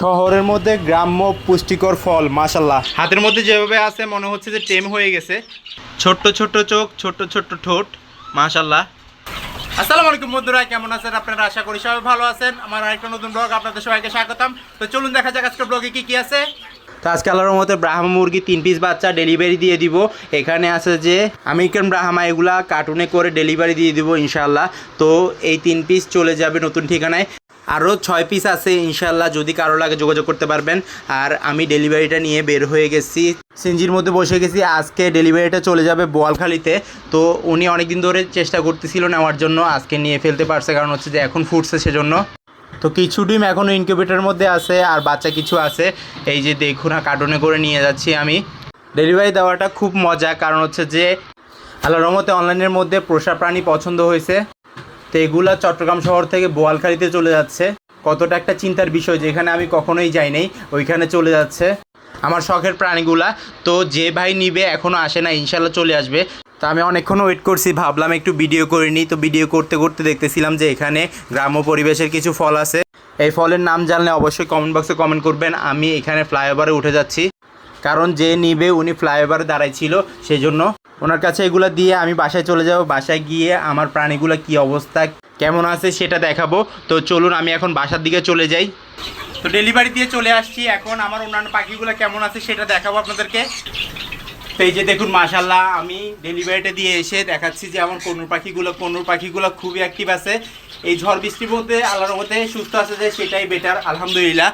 শহরের মধ্যে গ্রাম্য পুষ্টিকর ফল মাশাল্লাহ হাতের মধ্যে যেভাবে আছে মনে হচ্ছে যে টেম হয়ে গেছে। ছোট্ট ছোট্ট চোখ ছোট্ট ছোট্ট ঠোঁট মাশাল্লাহ আসসালামু আলাইকুম বন্ধুরা কেমন আছেন আপনারা? আশা করি সবাই ভালো আছেন। আমার আরেকটা নতুন ব্লগ আপনাদের সবাইকে স্বাগতম। তো চলুন দেখা যাক আজকে ব্লগে কি কি আছে। তো আজকে আল্লাহর মতো ব্রাহ্মা মুরগি তিন পিস বাচ্চা ডেলিভারি দিয়ে দিব। এখানে আছে যে আমেরিকান ব্রাহ্মা এগুলা কার্টুনে করে ডেলিভারি দিয়ে দিব ইনশাল্লাহ তো এই তিন পিস চলে যাবে নতুন ঠিকানায়। আরও ছয় পিস আছে ইনশাল্লাহ যদি কারও লাগে যোগাযোগ করতে পারবেন। আর আমি ডেলিভারিটা নিয়ে বের হয়ে গেছি। সিনজির মধ্যে বসে গেছি, আজকে ডেলিভারিটা চলে যাবে বোয়ালখালিতে। তো উনি অনেকদিন ধরে চেষ্টা করতেছিল নেওয়ার জন্য, আজকে নিয়ে ফেলতে পারছে, কারণ হচ্ছে যে এখন ফুটছে সেজন্য তো কিছু ডিম এখনও ইনকিউবেটারের মধ্যে আছে, আর বাচ্চা কিছু আছে। এই যে দেখুন না কার্টুনে করে নিয়ে যাচ্ছি আমি। ডেলিভারি দেওয়াটা খুব মজা, কারণ হচ্ছে যে আল্লাহ রহমতে অনলাইনের মধ্যে পোষা প্রাণী পছন্দ হয়েছে। তো এগুলা চট্টগ্রাম শহর থেকে বোয়ালখালিতে চলে যাচ্ছে। কতটা একটা চিন্তার বিষয় যেখানে আমি কখনোই যাই নাই, ওইখানে চলে যাচ্ছে। আমার শখের প্রাণীগুলা, তো যে ভাই নিবে এখনও আসে না, ইনশাল্লাহ চলে আসবে। তো আমি অনেকক্ষণ ওয়েট করছি, ভাবলাম একটু ভিডিও করে নিই। তো ভিডিও করতে করতে দেখতেছিলাম যে এখানে গ্রাম্য পরিবেশের কিছু ফল আছে। এই ফলের নাম জানলে অবশ্যই কমেন্ট বক্সে কমেন্ট করবেন। আমি এখানে ফ্লাইওভারে উঠে যাচ্ছি। কারণ যে নিবে, উনি ফ্লাইওভারে দাঁড়াইছিল সেই জন্য ওনার কাছে এগুলো দিয়ে আমি বাসায় চলে যাব, বাসায় গিয়ে আমার প্রাণীগুলো কি অবস্থা, কেমন আছে সেটা দেখাবো। তো চলুন, আমি এখন বাসার দিকে চলে যাই। তো ডেলিভারি দিয়ে চলে আসছি। এখন আমার অন্যান্য পাখিগুলো কেমন আছে সেটা দেখাবো আপনাদেরকে। তো এই যে দেখুন মাশাল্লাহ আমি ডেলিভারিটা দিয়ে এসে দেখাচ্ছি যে আমার কনুর পাখিগুলো কনুর পাখিগুলো খুবই অ্যাক্টিভ আছে। এই ঝড় বৃষ্টির মধ্যে, আল্লাহর মধ্যে সুস্থ আছে যে সেটাই বেটার আলহামদুলিল্লাহ।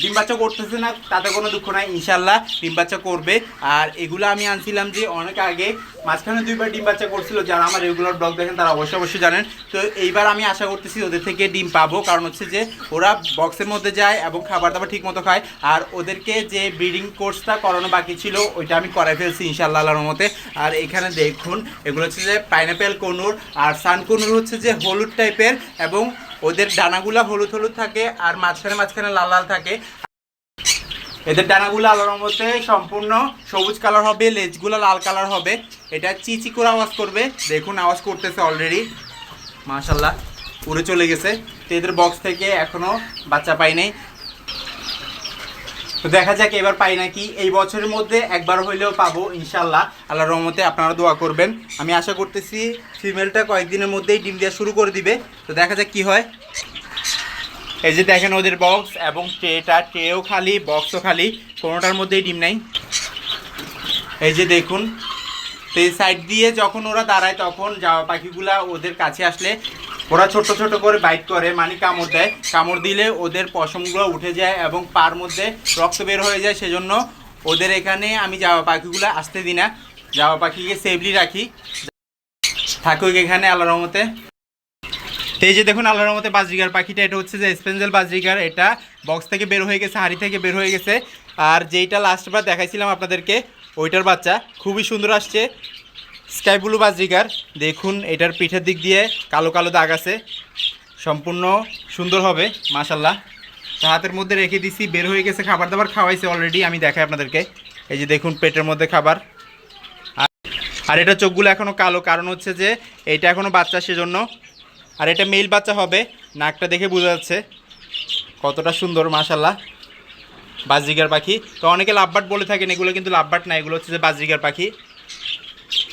ডিম বাচ্চা করতেছে না, তাতে কোনো দুঃখ নাই ইনশাল্লাহ ডিম বাচ্চা করবে। আর এগুলো আমি আনছিলাম যে অনেক আগে, মাঝখানে দুইবার ডিম বাচ্চা করছিল, যারা আমার রেগুলার ব্লগ দেখেন তারা অবশ্যই অবশ্যই জানেন। তো এইবার আমি আশা করতেছি ওদের থেকে ডিম পাবো, কারণ হচ্ছে যে ওরা বক্সের মধ্যে যায় এবং খাবার দাবার ঠিক মতো খায়। আর ওদেরকে যে ব্রিডিং কোর্সটা করানো বাকি ছিল, ওইটা আমি করাই ফেলছি ইনশাল্লাহ আল্লাহর মতে আর এখানে দেখুন, এগুলো হচ্ছে যে পাইনাপেল কনুর, আর সান কনুর হচ্ছে যে হলুদ টাইপের এবং ওদের ডানাগুলো হলুদ হলুদ থাকে আর মাঝখানে মাঝখানে লাল লাল থাকে। এদের ডানাগুলো আলোর মধ্যে সম্পূর্ণ সবুজ কালার হবে, লেজগুলো লাল কালার হবে। এটা চিচি করে আওয়াজ করবে। দেখুন, আওয়াজ করতেছে অলরেডি মাশাল্লাহ উড়ে চলে গেছে। তো এদের বক্স থেকে এখনও বাচ্চা পাই নাই। তো দেখা যাক এবার পাই নাকি। এই বছরের মধ্যে একবার হইলেও পাবো, ইনশাল্লাহ। আল্লাহ রহমতে আপনারা দোয়া করবেন। আমি আশা করতেছি ফিমেলটা কয়েকদিনের মধ্যেই ডিম দেওয়া শুরু করে দিবে। তো দেখা যাক কি হয়। এই যে দেখেন ওদের বক্স এবং ট্রেটা, ট্রেও খালি বক্সও খালি। কোনোটার মধ্যেই ডিম নাই। এই যে দেখুন, তো এই সাইড দিয়ে যখন ওরা দাঁড়ায় তখন জামা পাখিগুলা ওদের কাছে আসলে ওরা ছোট ছোট করে বাইট করে মানে কামড় দেয়। কামড় দিলে ওদের পশমগুলো উঠে যায় এবং পার মধ্যে রক্ত বের হয়ে যায়, সেজন্য ওদের এখানে আমি জামা পাখিগুলো আসতে দিই না। জামা পাখিকে সেফলি রাখি। থাকুক এখানে আল্লাহ রহমতে। তো এই যে দেখুন, আল্লাহর মতে বাজরিগার পাখিটা, এটা হচ্ছে যে স্পেঞ্জেল বাজরিগার। এটা বক্স থেকে বের হয়ে গেছে, হাড়ি থেকে বের হয়ে গেছে। আর যেইটা লাস্টবার দেখাইছিলাম আপনাদেরকে, ওইটার বাচ্চা। খুবই সুন্দর আসছে। স্কাই ব্লু বাজরিগার দেখুন এটার পিঠের দিক দিয়ে কালো কালো দাগ আছে। সম্পূর্ণ সুন্দর হবে মাশাল্লাহ তা হাতের মধ্যে রেখে দিছি, বের হয়ে গেছে, খাবার দাবার খাওয়াইছে অলরেডি আমি দেখাই আপনাদেরকে। এই যে দেখুন, পেটের মধ্যে খাবার। আর- এটা চোখগুলো এখনও কালো, কারণ হচ্ছে যে এটা এখনও বাচ্চা সেজন্য। আর এটা মেল বাচ্চা হবে, নাকটা দেখে বোঝা যাচ্ছে। কতটা সুন্দর মাশাল্লাহ বাজরিগার পাখি। তো অনেকে লাভবাট বলে থাকেন, এগুলো কিন্তু লাভবাট না, এগুলো হচ্ছে যে বাজরিগার পাখি।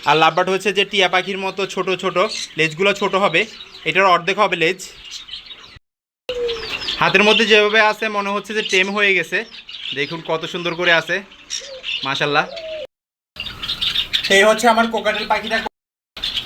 আর লাভবাট হচ্ছে যে টিয়া পাখির মতো ছোট ছোট। লেজগুলো ছোট হবে। এটার অর্ধেক হবে লেজ হাতের মধ্যে যেভাবে আছে, মনে হচ্ছে যে টেম হয়ে গেছে। দেখুন কত সুন্দর করে আছে। মাশাল্লাহ এই হচ্ছে আমার কোকাটেল পাখিটা।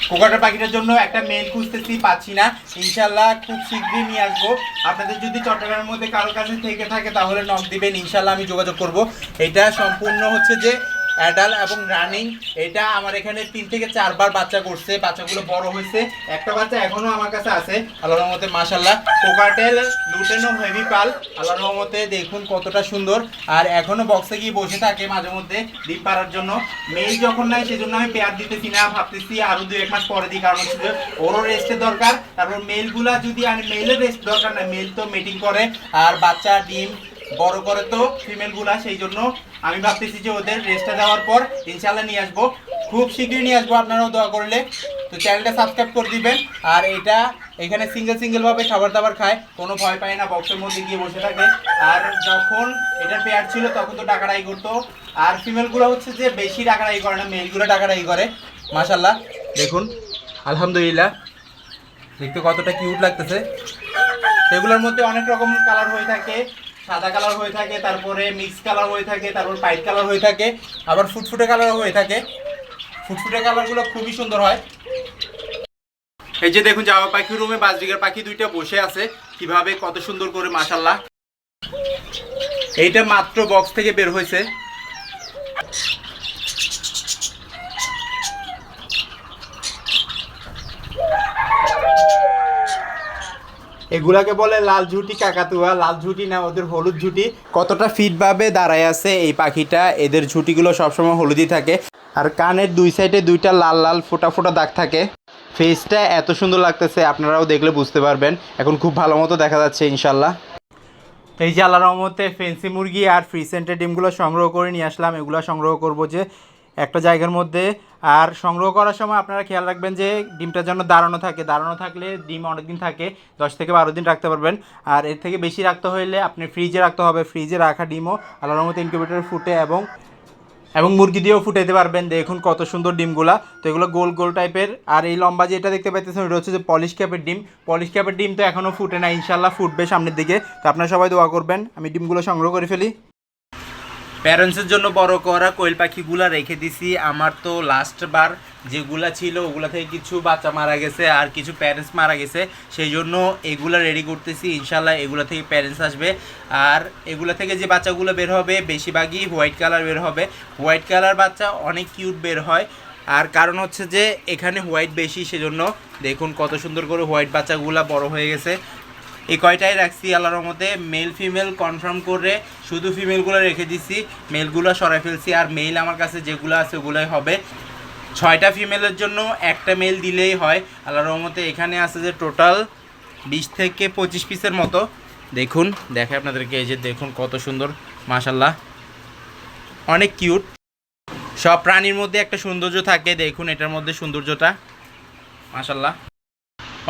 কোকাটার পাখিটার জন্য একটা মেল খুঁজতেছি, পাচ্ছি না। ইনশাল্লাহ খুব শীঘ্রই নিয়ে আসব। আপনাদের যদি চট্টগ্রামের মধ্যে কারও কাছে থেকে থাকে, তাহলে নক দিবেন। ইনশাল্লাহ আমি যোগাযোগ করব। এটা সম্পূর্ণ হচ্ছে যে অ্যাডাল এবং রানিং, এটা আমার এখানে তিন থেকে চারবার বাচ্চা করছে, বাচ্চাগুলো বড় হয়েছে। একটা বাচ্চা এখনও আমার কাছে আছে, আল্লাহর রহমতে মাশাল্লাহ কোকাটেল, লুটেনো, হেভি পাল, আল্লাহর রহমতে, দেখুন কতটা সুন্দর। আর এখনও বক্সে গিয়ে বসে থাকে মাঝে মধ্যে ডিম পাড়ার জন্য। মেল যখন নাই, সেজন্য আমি পেয়ার দিতেছি না, ভাবতেছি আরও দু এক মাস পরে দিই, কারণ হচ্ছে ওরও রেস্টের দরকার। তারপর মেলগুলা যদি আর মেলের রেস্ট দরকার না মেল তো মিটিং করে। আর বাচ্চা, ডিম বড় করে তো ফিমেলগুলা সেই জন্য আমি ভাবতেছি যে ওদের রেস্টটা দেওয়ার পর ইনশাল্লাহ নিয়ে আসব। খুব শীঘ্রই নিয়ে আসব আপনারাও দোয়া করলে। তো চ্যানেলটা সাবস্ক্রাইব করে দিবেন। আর এটা এখানে সিঙ্গেল সিঙ্গেল ভাবে খাবার দাবার খায়। কোনো ভয় পায় না বক্সের মধ্যে গিয়ে বসে থাকে। আর যখন এটা পেয়ার ছিল, তখন তো টাকাটাই করতো। আর ফিমেলগুলো হচ্ছে যে বেশি টাকাটাই করে না মেলগুলো টাকাটাই করে। মাশাল্লাহ দেখুন, আলহামদুলিল্লাহ। দেখতে কতটা কিউট লাগতেছে। এগুলোর মধ্যে অনেক রকম কালার হয়ে থাকে। সাদা কালার হয়ে থাকে, তারপরে মিক্স কালার হয়ে থাকে, তারপর হোয়াইট কালার হয়ে থাকে, আবার ফুটফুটে কালার হয়ে থাকে। ফুটফুটে কালারগুলো খুবই সুন্দর হয়। এই যে দেখুন, জামা পাখি রুমে বাজরিগার পাখি দুইটা বসে আছে, কীভাবে কত সুন্দর করে মাশাল্লাহ এইটা মাত্র বক্স থেকে বের হয়েছে। এগুলাকে বলে লাল ঝুটি কাকাতুয়া। লাল ঝুটি না, ওদের হলুদ ঝুটি। কতটা ফিটভাবে দাঁড়ায় আছে এই পাখিটা, এদের ঝুটিগুলো সবসময় হলুদই থাকে। আর কানের দুই সাইডে দুইটা লাল লাল ফোটা ফোটা দাগ থাকে। ফেসটা এত সুন্দর লাগতেছে, আপনারাও দেখলে বুঝতে পারবেন। এখন খুব ভালো মতো দেখা যাচ্ছে, ইনশাল্লাহ। এই যে আল্লাহ ফেন্সি মুরগি আর ফ্রি সেন্টের ডিমগুলো সংগ্রহ করে নিয়ে আসলাম। এগুলো সংগ্রহ করব যে একটা জায়গার মধ্যে। আর সংগ্রহ করার সময় আপনারা খেয়াল রাখবেন যে ডিমটা যেন দাঁড়ানো থাকে। দাঁড়ানো থাকলে ডিম অনেকদিন থাকে, দশ থেকে বারো দিন রাখতে পারবেন। আর এর থেকে বেশি রাখতে হলে আপনি ফ্রিজে রাখতে হবে। ফ্রিজে রাখা ডিমও আল্লাহর মতো ইনকিউবেটরে ফুটে এবং এবং মুরগি দিয়েও ফুটাইতে পারবেন। দেখুন কত সুন্দর ডিমগুলা। তো এগুলো গোল গোল টাইপের আর এই লম্বা যেটা দেখতে পাইতেছেন, ওটা হচ্ছে যে পলিশ ক্যাপের ডিম। পলিশ ক্যাপের ডিম তো এখনও ফুটে না ইনশাল্লাহ ফুটবে সামনের দিকে। তো আপনারা সবাই দোয়া করবেন। আমি ডিমগুলো সংগ্রহ করে ফেলি। প্যারেন্টসের জন্য বড় করা কোয়েল পাখিগুলা রেখে দিছি। আমার তো লাস্ট বার যেগুলা ছিল, ওগুলা থেকে কিছু বাচ্চা মারা গেছে আর কিছু প্যারেন্টস মারা গেছে। সেই জন্য এগুলা রেডি করতেছি। ইনশাল্লাহ এগুলা থেকে প্যারেন্টস আসবে। আর এগুলা থেকে যে বাচ্চাগুলো বের হবে, বেশিরভাগই হোয়াইট কালার বের হবে। হোয়াইট কালার বাচ্চা অনেক কিউট বের হয়। আর কারণ হচ্ছে যে, এখানে হোয়াইট বেশি, সেজন্য দেখুন কত সুন্দর করে হোয়াইট বাচ্চাগুলা বড় হয়ে গেছে। এই কয়টাই রাখছি আল্লাহর মধ্যে মেল ফিমেল কনফার্ম করে শুধু ফিমেলগুলো রেখে দিছি মেলগুলো সরাই ফেলছি আর মেল আমার কাছে যেগুলো আছে ওগুলোই হবে। ছয়টা ফিমেলের জন্য একটা মেল দিলেই হয়। আল্লাহর রহমতে এখানে আছে যে টোটাল বিশ থেকে পঁচিশ পিসের মতো। দেখুন, দেখে আপনাদেরকে এই যে দেখুন কত সুন্দর মাশাল্লাহ অনেক কিউট সব প্রাণীর মধ্যে একটা সৌন্দর্য থাকে, দেখুন এটার মধ্যে সৌন্দর্যটা। মাশাল্লাহ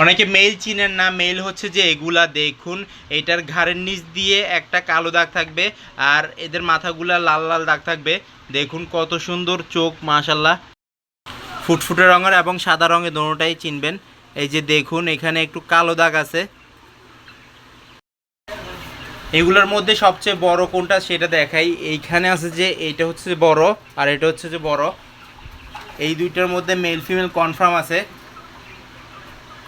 অনেকে মেল চিনেন না মেল হচ্ছে যে এগুলা দেখুন, এটার ঘাড়ের নিচ দিয়ে একটা কালো দাগ থাকবে আর এদের মাথাগুলা লাল লাল দাগ থাকবে। দেখুন কত সুন্দর চোখ মাশাল্লাহ ফুটফুটে রঙের এবং সাদা রঙের দোনোটাই চিনবেন। এই যে দেখুন, এখানে একটু কালো দাগ আছে। এগুলোর মধ্যে সবচেয়ে বড় কোনটা সেটা দেখাই। এইখানে আছে যে এইটা হচ্ছে বড় আর এটা হচ্ছে যে বড়। এই দুইটার মধ্যে মেল ফিমেল কনফার্ম আছে।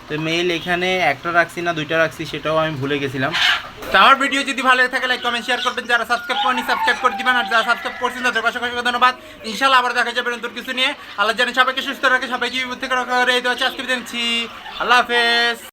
তো মেইল এখানে একটা রাখছি না, দুইটা রাখছি, সেটাও আমি ভুলে গেছিলাম। তো আমার ভিডিও যদি ভালো থাকে লাইক কমেন্ট শেয়ার করবেন। যারা সাবস্ক্রাইব করেনি সাবস্ক্রাইব করে দিবেন। আর যারা সাবস্ক্রাইব করছেন, তাদের অসংখ্য অসংখ্য ধন্যবাদ। ইনশাল্লাহ আবার দেখা যাবে নতুন কিছু নিয়ে। আল্লাহ জানেন সবাইকে সুস্থ রাখে, সবাইকে বিপদ থেকে রক্ষা করে। এই তো আজকে বিদায় আল্লাহ হাফেজ।